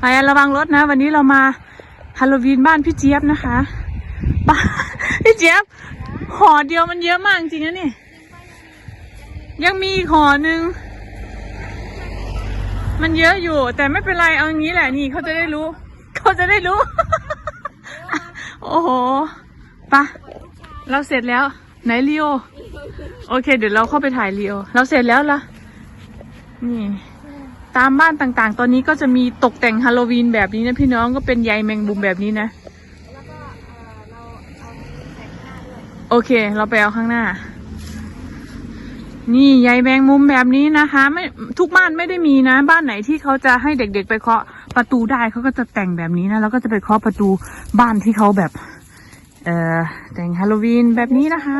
ไประวังรถนะ วันนี้เรามาฮาโลวีนบ้านพี่เจี๊ยบนะคะบ้าพี่เจี๊ยบห่อเดียวมันเยอะมากจริงนะนี่ ยังมีอีกห่อหนึ่งมันเยอะอยู่ แต่ไม่เป็นไรเอาอย่างนี้แหละนี่เขาจะได้รู้ เขาจะได้รู้ โอ้โหปะเราเสร็จแล้ว ไหนลีโอ โอเค เดี๋ยวเราเข้าไปถ่ายลีโอ เราเสร็จแล้วละนี่ ตามบ้านต่างๆ ตอนนี้ก็จะมีตกแต่งฮาโลวีนแบบนี้นะพี่น้องก็เป็นใยแมงมุมแบบนี้นะ โอเค เราไปเอาข้างหน้า นี่ใยแมงมุมแบบนี้นะคะไม่ทุกบ้านไม่ได้มีนะ บ้านไหนที่เขาจะให้เด็กๆไปเคาะประตูได้เขาก็จะแต่งแบบนี้นะแล้วก็จะไปเคาะประตูบ้านที่เขาแบบ เอ่อแต่งฮาโลวีนแบบนี้นะคะ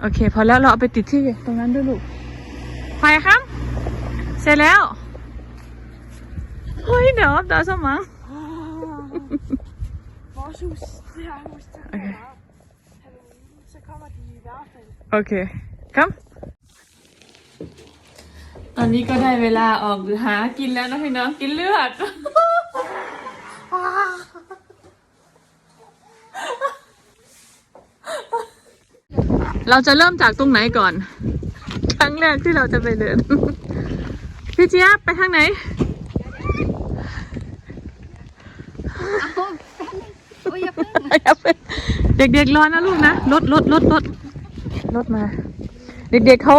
โอเค พอแล้วเราเอาไปติดที่ตรงนั้นด้วยลูกไปครับ เสร็จแล้วเฮ้ยเดี๋ยวเดี๋ยวสมัง Vores hus, det her hus, der Okay. okay. så kommer de i hvert fald. โอเคครับตอนนี้ก็ได้เวลาออกหากินแล้วนะพี่น้องกินเลือด เราจะเริ่มจากตรงไหนก่อน ครั้งแรกที่เราจะไปเดิน พี่เจี๊ยบไปทางไหนเด็กๆรอนะลูกนะรถรถรถรถรถมา เด็กๆเขา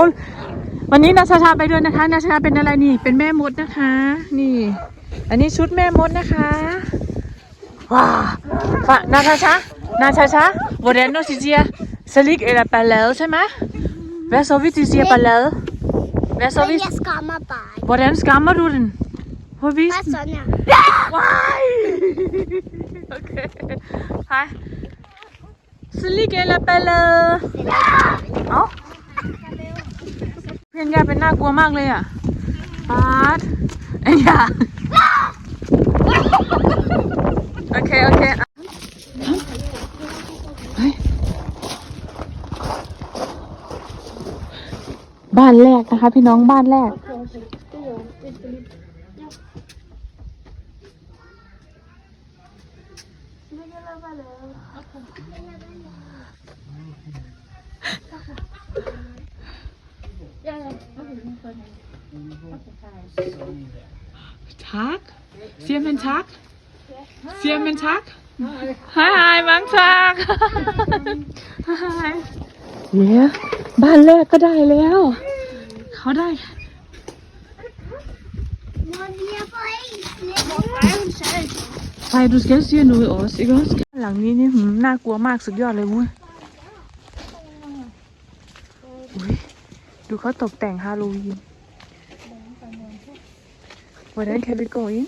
วันนี้นาชาชาไปด้วยนะคะ นาชาเป็นอะไรนี่ เป็นแม่มดนะคะ นี่ อันนี้ชุดแม่มดนะคะว้าฟะนาชาชานาชาชาวันนี้นสิเจียสลิกเอลาไปแล้วใช่ไหมเวสโซวิติเจียไปแล้วเวสโซวิ Men jeg skammer bare ikke. Hvordan skammer du den? Hvor vis Bare den? sådan her. Why? okay. Hej. Så lige eller balle. เอ้าเพียงแกเป็นน่ากลัวมากเลยอะปาดไอ้ยาโอเค โอเคอะเฮ้ยบ้านแรกนะคะ พี่น้องบ้านแรก Tag? Sie haben einen Tag? Sie haben einen Tag? Hi, hi, mang Tag. Hi. เนี่ยบ้านแรกก็ได้แล้ว เขาได้ Når vi er på engelsk, hvor er hun selv? ไปดูสเกลเซียนูออสอีกแล้วหลังนี้นี่หืมน่ากลัวมากสุดยอดเลยเวุ้ยอุ๊ยดูเขาตกแต่งฮาโลวีนวันนั้นแคบิโกอิน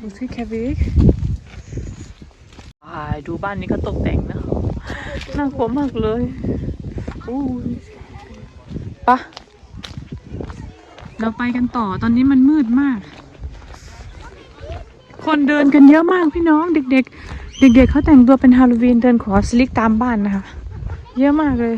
ดูสิแคบิกดูบ้านนี้เขาตกแต่งนะน่ากลัวมากเลยอู้ยไปะเราไปกันต่อตอนนี้มันมืดมาก คนเดินกันเยอะมากพี่น้องเด็กๆ เด็กๆเขาแต่งตัวเป็นฮาโลวีนเดินขอสลิกตามบ้านนะคะ เยอะมากเลย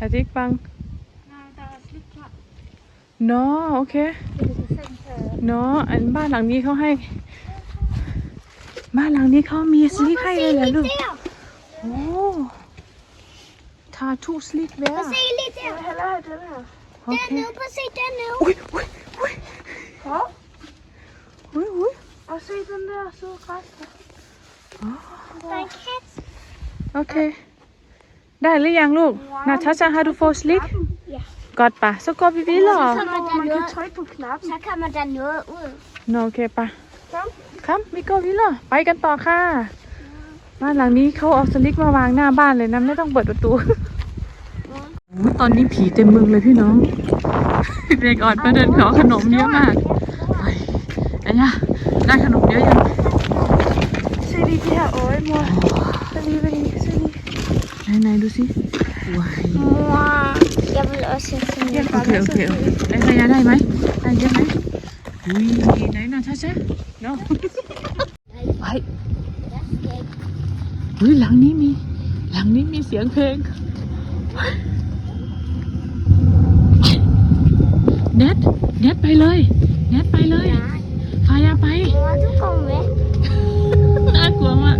Har det ikke bange? Nej, der er slik klar. เนาะโอเคเนาะอันบ้านหลังนี้เขาให้ บ้านหลังนี้เขามีสลิกให้เลยเหรอลูก Der. โอ้ทาทูสลิกแว Prøv at se lige der. Hellere have den her. โอเค Dernede, prøv at se dernede. อุ้ยอุ้ยอุ้ย Ja. อุ้ยอุ้ย Og se den der søde græs der. Der er en kat. โอเค ได้หรือยังลูกนาทาชาฮาดูโฟสลิก Ja. กอดปะสกอบิวิลหรอ Så kommer der Man kan noget, trykke på knappen. så kommer der noget ud. โนโอเคปะครับมิโกวิลหรอไปกันต่อค่ะ บ้านหลังนี้เขาเอาสลิกมาวางหน้าบ้านเลยนะ ไม่ต้องเปิดประตูตอนนี้ผีเต็มเมืองเลยพี่น้อง เด็กอ่อนมาเดินขอขนมเยอะมากไปไอ้ยะได้ขนมเยอะยัง Se lige de her øje, mor. Se lige, hvad de- se lige. ไหนไหนๆดูสิว้าย Mor, jeg vil også have sådan en. โอเคโอเคโอเคไอ้ขยะได้ไหมได้เยอะไหมไหนอุ้ยไหนน่ะช้าช้าเนาะไปอุ้ยหลังนี้มี หลังนี้มีเสียงเพลง เน็ตเน็ตไปเลย เน็ตไปเลยฟายาไป Mau tu kau meh. น่ากลัวมาก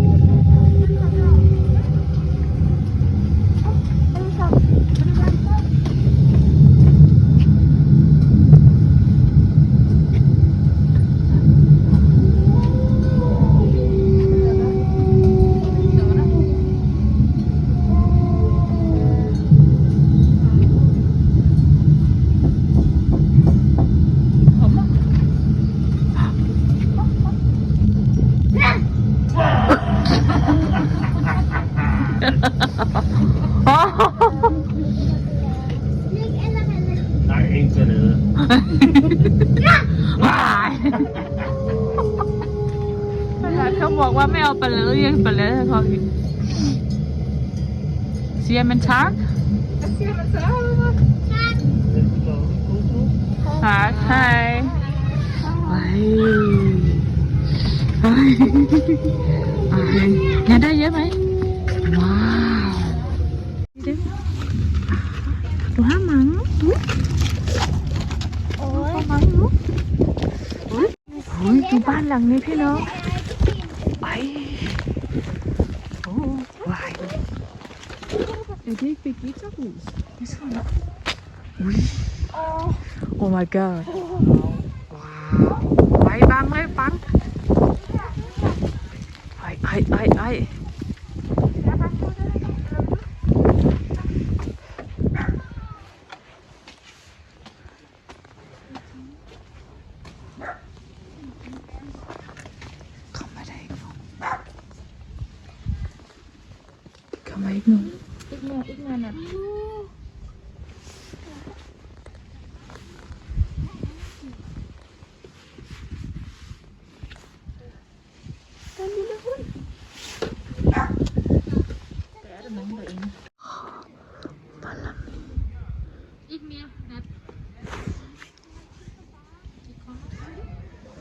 เสียมันชักหาใครไปไปไปงานได้เยอะไหมว้าวดูห้ามังดู Oi. มังดูเฮ้ยดูบ้านหลังนี้พี่น้อง ไปโอ้วาย Ik denk ik niet zo goed. Is van. Oei. Oh my god. Wauw. ไปบังเลยปังไอไอไอไอเข้ามาได้อีกหนุ่มเข้ามาอีกหนุ่ม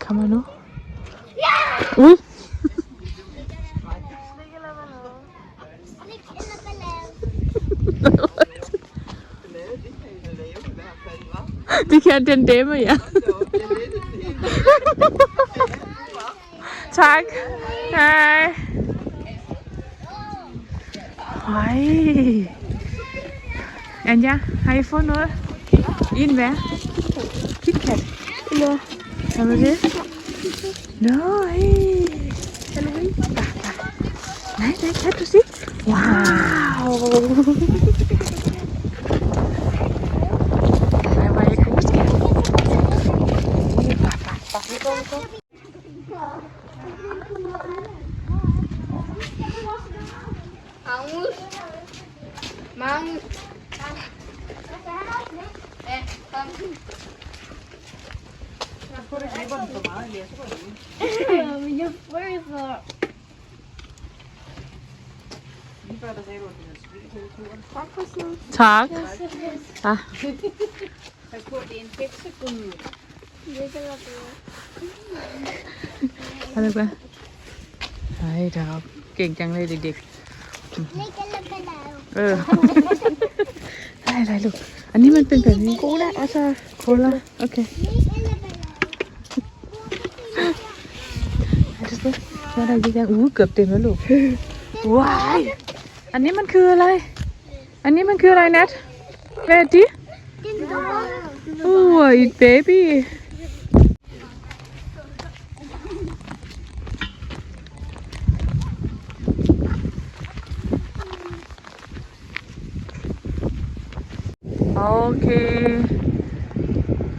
เข้ามาเนาะอุ้ย Slik in de beleid. Die kent den Demo, ja. Tak. Hej. Hej. Anja, har I fået noget? I en hvad? KitKat? Ja. hvad var det? Nå, hey. Halloween. Ah, ah. Nej, nej, kan du se? Wow. Mangus. Mangus. Eh, kom. Men jeg frøs for. Tak. Ah. Det kan være bedre. อะไรไปไอ้ดาวเก่งจังเลยเด็ก Slik in de beleid. ๆ เออได้อะไรลูก อันนี้มันเป็นแบบนี้กูได้อาซาโคลาโอเค Slik in de beleid. ดูสิว่าอะไรดีจังอู้เกือบเต็มแล้วลูก ว้าย อันนี้มันคืออะไร อันนี้มันคืออะไรนัทแม่ดิ Dit is de โอ้ยเบบี้ โอเค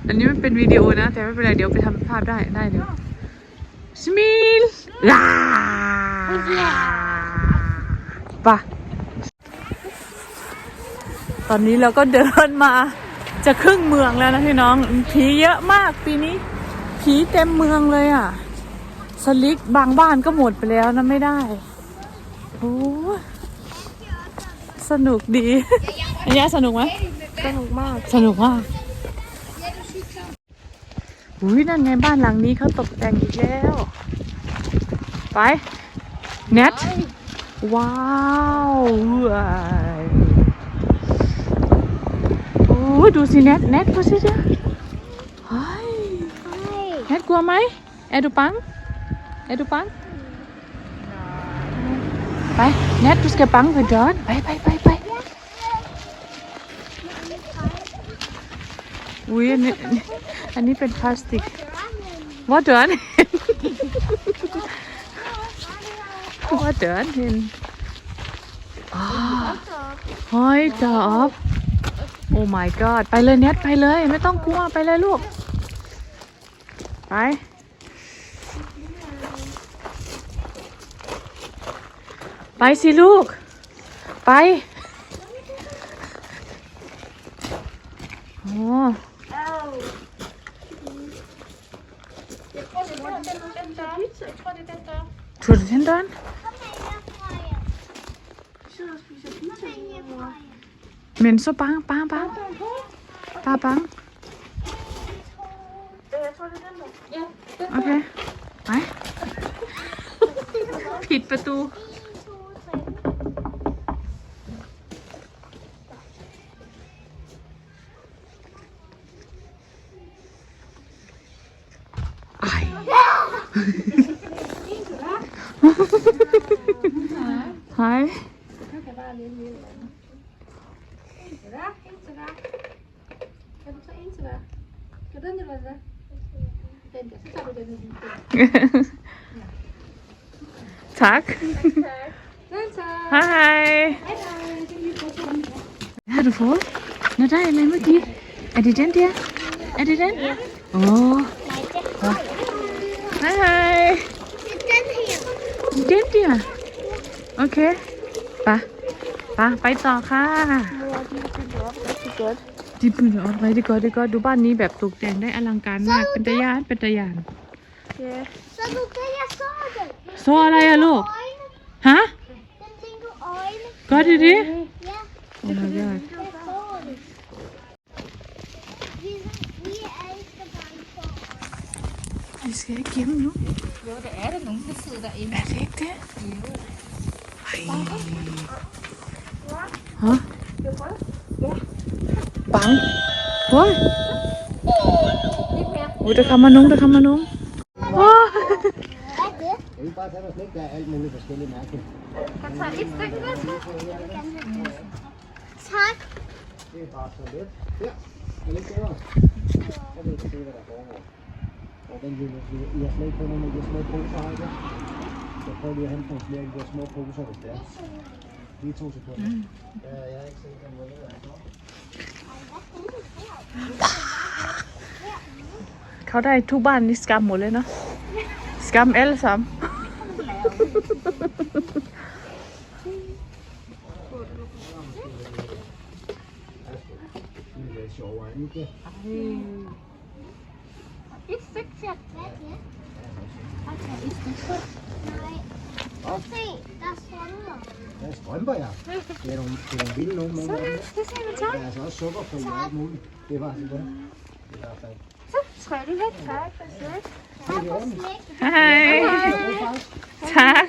อันนี้มันเป็นวิดีโอนะ แต่ไม่เป็นไรเดี๋ยวไปทำภาพได้ได้เดี๋ยวสมิลลาปะตอนนี้เราก็เดินมาจะครึ่งเมืองแล้วนะพี่น้อง ผีเยอะมากปีนี้ ผีเต็มเมืองเลยอะ สลิกบางบ้านก็หมดไปแล้วนะไม่ได้โอ้ย สนุกดีอันนี้สนุกไหมสนุกมาก สนุกมากอุ้ยนั่นไงบ้านหลังนี้เขาตกแต่งอีกแล้ว ไปเน็ตว้าวว้ายโอ้ยดูสิเน็ตเน็ตดูสิเจ้าเฮ้ย Hey. เน็ตกลัวไหมแอดูปังแอดูปังไป เน็ตดูสเกปังไปเดินไปไปไปไปอุ้ยอันนี้อันนี้เป็นพลาสติกว่าเดินว่าเดินเห็นอ้ายจอบโอ้ my god ไปเลยเน็ตไปเลย ไม่ต้องกลัว ไปเลยลูก ไป ไปสิลูก ไป โอ้ชุดเช่นกันเหม็นสุปังปังปังปังปังโอเค ไป ผิดประตู ฮาย Tack. Hej. Hvad har du fået? Nå, der er en med de. Er det den der? Er det den? Åh. Oh. Hej, hej. Den der. Okay. ไปไปไปต่อค่ะ ดิบมันออกไปดีกว่าดีกว่าดูบ้านนี้แบบตกแต่งได้อลังการมาก เป็นตะยานเป็นตะยาน Så du kan jeg så den. โซอะไรอะลูก Øjne. ฮะ Den tænker øjne. ก็ดีดิ Ja, โอ้ my god jeg får det. Vi, vi er ikke bange for Vi skal ikke hjem nu. Jo, det er der nogen, der sidder derinde. Er det ikke det? Ej. Hå? Bang. Hvor? Oh, der kommer nogen, der kommer nogen. Åh. Hvad er det? Jeg vil bare tage noget slik, der er alt muligt forskellige mærker. Tak. Det er bare så let. Her, skal lidt bedre. Så vil ikke se, hvad der foregår. Og den vil I I har slet ikke fået nogle af de små poser, ikke? Så prøv lige at hente nogle flere af de der små poser, hvis det er. Lige to sekunder. Ja, jeg har ikke set den måde, der er så. เขาได้ทุกบ้านนี่สกัมหมดเลยนะสกัมเอลซัม Det er lidt sjovere, ikke? Hvad er det? Nej. Prøv at se, der er svamler. Der er strømper, ja. Det er nogle, det er nogle vilde nogle, nogle af dem. Der er altså også sukkerfri og alt muligt. Det er bare sådan der. I hvert fald. Tak for slik. ฮายทัก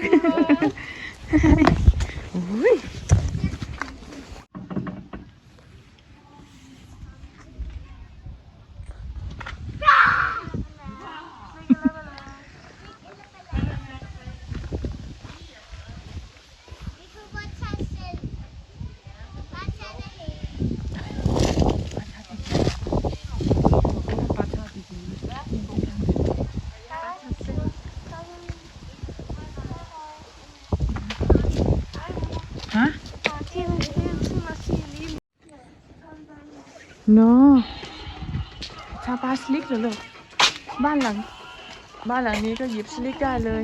อุ้ Nó ชาปาสลิกเหรอลูกบ้านหลัง บ้านหลังนี้ก็หยิบสลิกได้เลย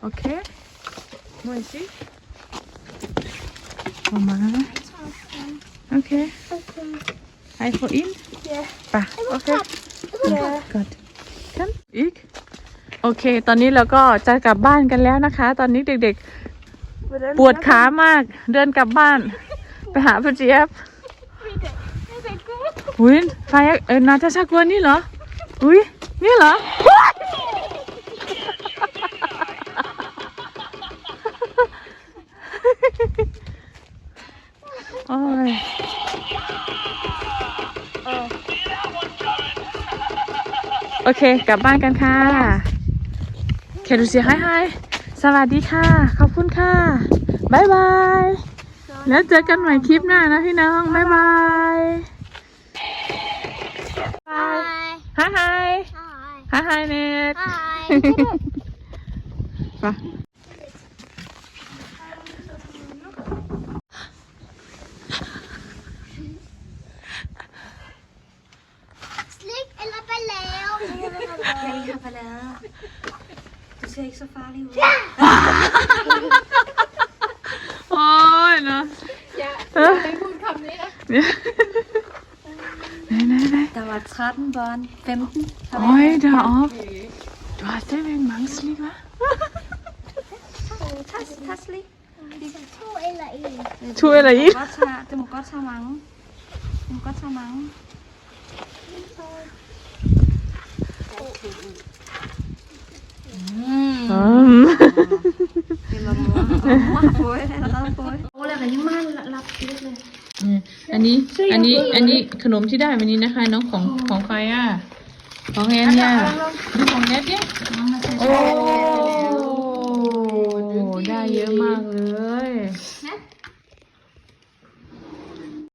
โอเคหน่วยสิออกมา โอเค ไอโฟอินไปโอเค กดกันอีก โอเค ตอนนี้เราก็จะกลับบ้านกันแล้วนะคะ ตอนนี้เด็กๆ ปวดขามาก เดินกลับบ้าน ไปหาพ่อเจี๊ยบ หุยไฟเออนาจะชักลัวนี่เหรอ อุ้ยนี่เหรอ โอ้ยโอเค กลับบ้านกันค่ะแคดูเสียหายหายสวัสดีค่ะ ขอบคุณค่ะ บ๊ายบาย แล้วเจอกันใหม่คลิปหน้านะพี่น้อง บ๊ายบาย Hi. ไป Slik eller ballon? Jeg har ballade. Du ser ikke så farlig ud. โอ้ยเนาะอย่าไม่พูดคำนี้นะไหนไหนไหน Der var 13 børn. 15. โอ้ 나 이. 거 차, 좀 거차 망. 좀거งจมูก 뭐? 뭐 보 여? 나보ง.อืมอันนี้อันนี้อันนี้ขนมที่ได้วันนี้นะคะน้องของของใครอะของแอนย่ยนี่ของแอนเนี่ยโอ้ได้เยอะมากเลย